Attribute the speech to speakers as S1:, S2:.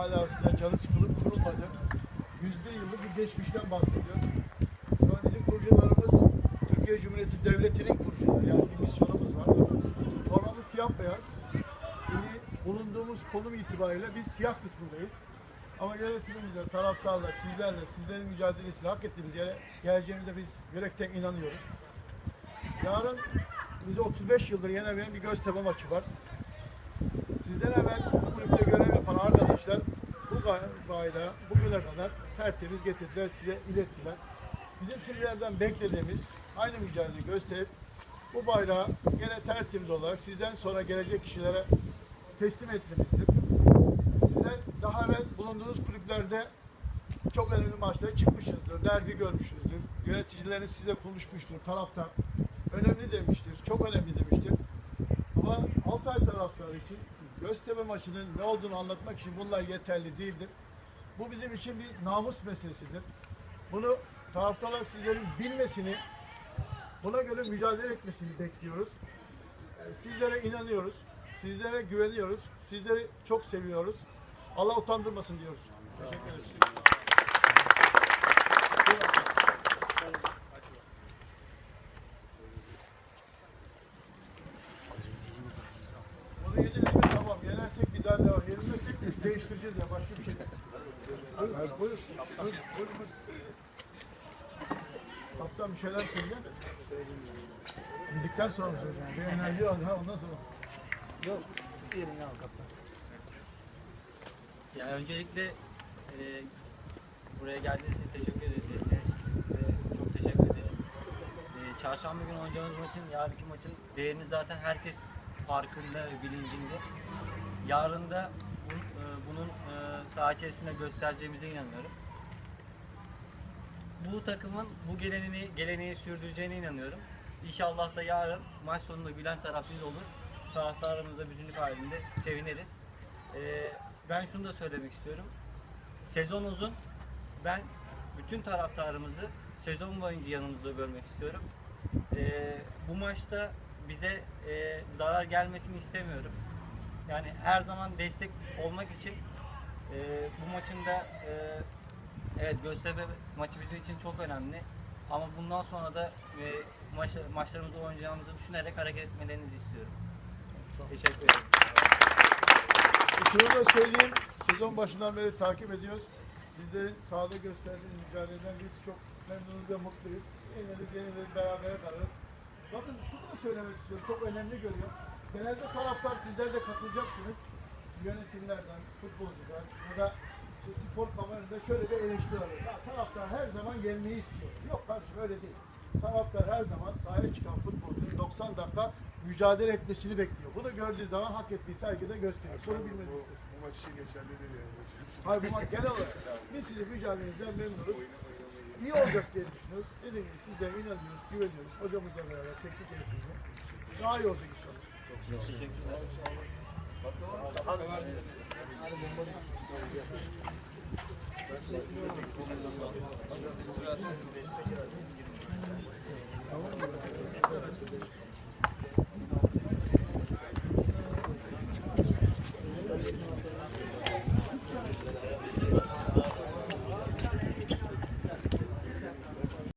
S1: yıldır, 101 yıllık bir geçmişten bahsediyoruz. Sonra bizim kurucularımız Türkiye Cumhuriyeti Devleti'nin kurucuları. Yani bir misyonumuz var. Formamız siyah beyaz. Şimdi bulunduğumuz konum itibariyle biz siyah kısmındayız. Ama yönetimimizle, taraftarla, sizlerle, sizlerin mücadelesiyle hak ettiğimiz yere geleceğimize biz yürekten inanıyoruz. Yarın bize 35 yıldır yenemeyen bir Göztepe maçı var. Sizden evvel bu kulüpte bayrağı bugüne kadar tertemiz getirdiler, size ilettiler. Bizim sizlerden beklediğimiz aynı mücadeleyi gösterip bu bayrağı gene tertemiz olarak sizden sonra gelecek kişilere teslim etmenizdir. Sizler daha evvel bulunduğunuz kulüplerde çok önemli maçlara çıkmışsınızdır, derbi görmüşsünüzdür. Yöneticileriniz sizle konuşmuştur, taraftar önemli demiştir, çok önemli demiştir. Ama Altay taraftarı için Göztepe maçının ne olduğunu anlatmak için bunlar yeterli değildir. Bu bizim için bir namus meselesidir. Bunu taraftarlar sizlerin bilmesini, buna göre mücadele etmesini bekliyoruz. Ee, Sizlere inanıyoruz, sizlere güveniyoruz, sizleri çok seviyoruz. Allah utandırmasın diyoruz. Teşekkür ederiz. Daha devam. Yenilmezsek değiştireceğiz ya. Başka bir şey değil. Buyurun, buyurun, buyurun, buyurun. Kaptan bir şeyler söyle. Yedikten sonra söyleyeceğim. Bir enerji al ha ondan sonra.
S2: Yok, sık yerini al kaptan.
S3: Ya öncelikle e, buraya geldiğiniz için teşekkür ederiz. Size çok teşekkür ederiz. E, çarşamba günü oynayacağımız maçın, yarınki maçın değerini zaten herkes farkında ve bilincinde. Yarın da bu- e, bunun e, saha içerisinde göstereceğimize inanıyorum. Bu takımın bu geleneği, geleneği sürdüreceğine inanıyorum. İnşallah da yarın maç sonunda gülen taraf biz olur. Taraftarımızla bütünlük halinde seviniriz. Ee, ben şunu da söylemek istiyorum. Sezon uzun. Ben bütün taraftarımızı sezon boyunca yanımızda görmek istiyorum. Ee, bu maçta bize e, zarar gelmesini istemiyorum. Yani her zaman destek olmak için e, bu maçın da e, evet Göztepe maçı bizim için çok önemli. Ama bundan sonra da e, maç, maçlarımızda oynayacağımızı düşünerek hareket etmelerinizi istiyorum. Teşekkür ederim.
S1: Şunu da söyleyeyim. Sezon başından beri takip ediyoruz. Sizlerin sahada gösterdiğiniz mücadeleden biz çok memnunuz ve mutluyuz. Yenileriz, yenileriz, beraber kalırız. Bakın şunu da söylemek istiyorum. Çok önemli görüyor. Genelde taraftar sizler de katılacaksınız. Yönetimlerden, futbolcular ya da işte spor kamuoyunda şöyle bir eleştiri alıyor. Ya taraftar her zaman yenmeyi istiyor. Yok kardeşim öyle değil. Taraftar her zaman sahaya çıkan futbolcunun 90 dakika mücadele etmesini bekliyor. Bunu gördüğü zaman hak ettiği saygı da gösteriyor. Bunu bilmenizi isterim.
S4: Bu maç için geçerli değil yani. Maç için.
S1: Hayır bu maç genel olarak biz sizin mücadelenizden memnunuz. İyi olacak diye düşünüyoruz. Dediğim gibi sizden inanıyoruz, güveniyoruz. Hocamızla beraber teknik eğitimde. Daha iyi olacak inşallah.
S3: Teşekkürler.
S4: Hadi.